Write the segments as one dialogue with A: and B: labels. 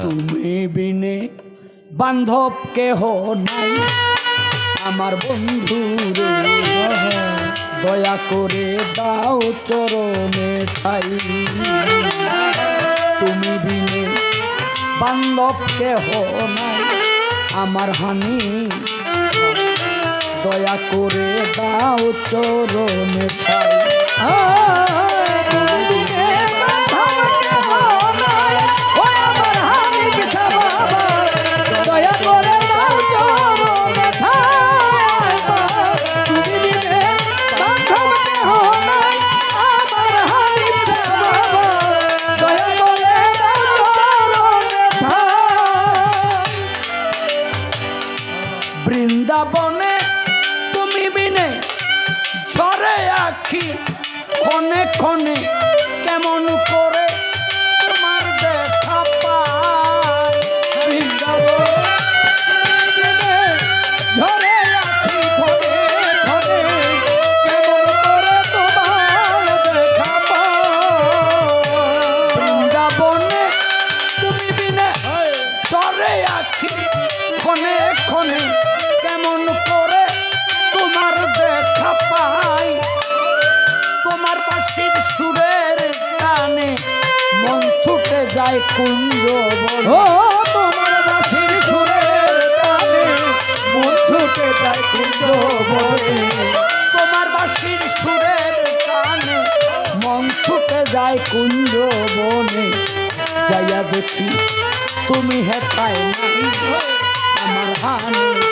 A: তুমি বিনে বান্ধব কেহ নাই। আমার বন্ধু দয়া করে দাও চরণে ঠাই। তুমি বিনে বান্ধব কেহ নাই। আমার হানি দয়া করে দাও চরণে ঠাই। বৃন্দাবনে তুমি বিনে ঝরে আখি, ক্ষণে ক্ষণে কেমন করে তোমার দেখা পায়
B: আখি তোমার
A: বৃন্দাবনে ঝরে আখি, ক্ষণে ক্ষণে মন ছুটে যায় কুঞ্জ
B: ও, তোমার বাঁশির সুরের তালে মন ছুটে যায় কুঞ্জ বনে।
A: তোমার বাসির সুরের টানে মন ছুটে যায় কুঞ্জ বনে। যাইয়া দেখি তুমি হেতায় নাই আমার হানি।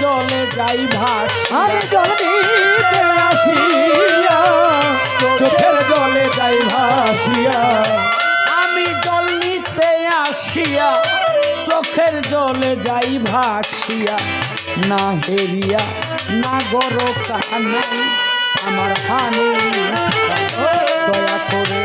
A: জলে যাই ভাস
B: আমি জল দিতে আসিয়া চোখের জলে যাই ভাসিয়া।
A: আমি জল নিতে আসিয়া চোখের জলে যাই ভাসিয়া। না হেরিয়া না গর কানাই আমার হানি। দয়া করে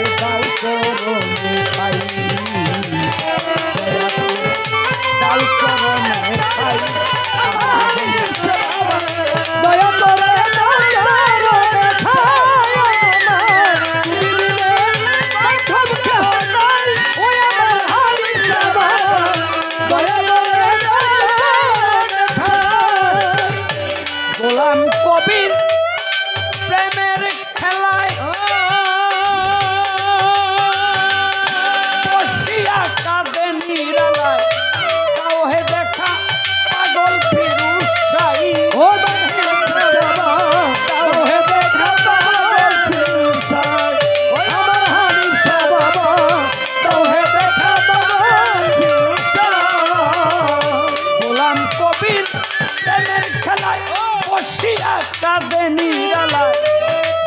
A: বসিয়া কাঁদে নিরালায়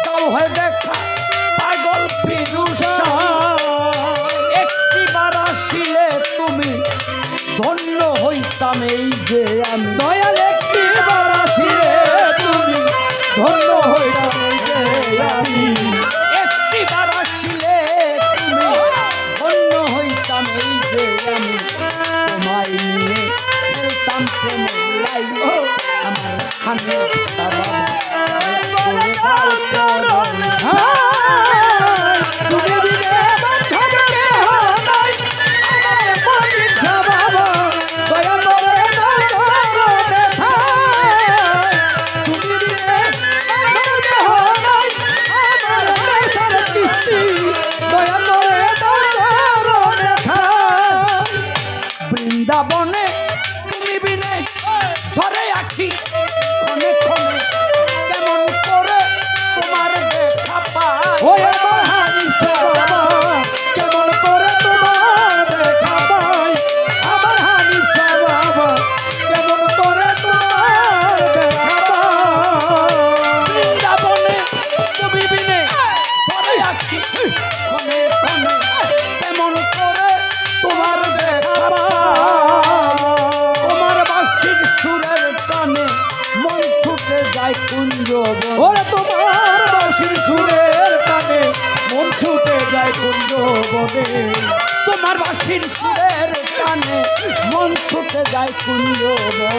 A: তাও হে দেখা, পাগল ফিরুজ একটি বার আসিলে তুমি ধন্য হইতাম এই যে আমি।
B: দয়াল একটি বার আসিলে তুমি ধন্য হইলাম যে আমি।
A: একটি বার আসিলে তুমি ধন্য হইতাম এই যে আমি। তোমায় নিয়ে খেলতাম প্রেমের লাই আমার খানে সারা যায় কুঞ্জ।
B: ওরে তোমার বাঁশির সুরের টানে মন ছুটে যায় কুঞ্জ বনে
A: তোমার বাঁশির সুরের কানে মন ছুটে যায় কুঞ্জ বনে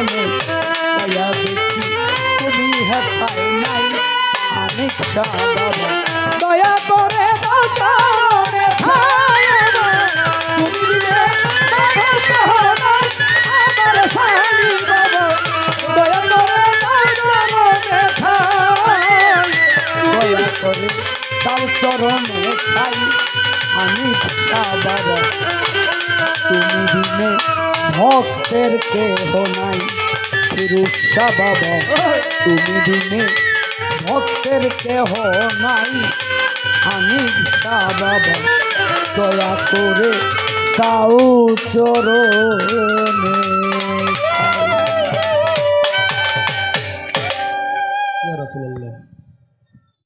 A: ভক্তের কেহ নাই। ফিরুষা বাবা তুমি দিনে ভক্তের কেহ নাই। আমি বাবা দয়া করে তাও চরণে।